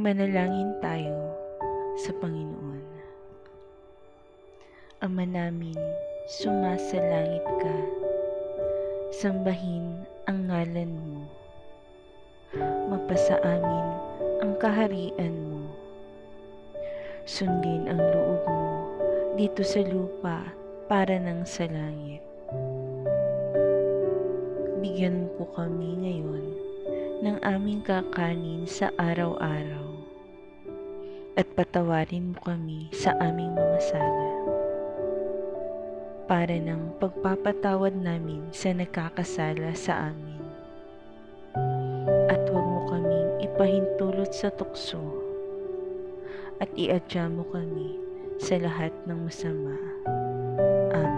Manalangin tayo sa Panginoon. Ama namin, sumasalangit ka. Sambahin ang ngalan mo. Mapasa amin ang kaharian mo. Sundin ang loob mo dito sa lupa para ng sa langit. Bigyan po kami ngayon ng aming kakanin sa araw-araw at patawarin mo kami sa aming mga sala para ng pagpapatawad namin sa nagkakasala sa amin. At huwag mo kaming ipahintulot sa tukso at iadya mo kami sa lahat ng masama. Amen.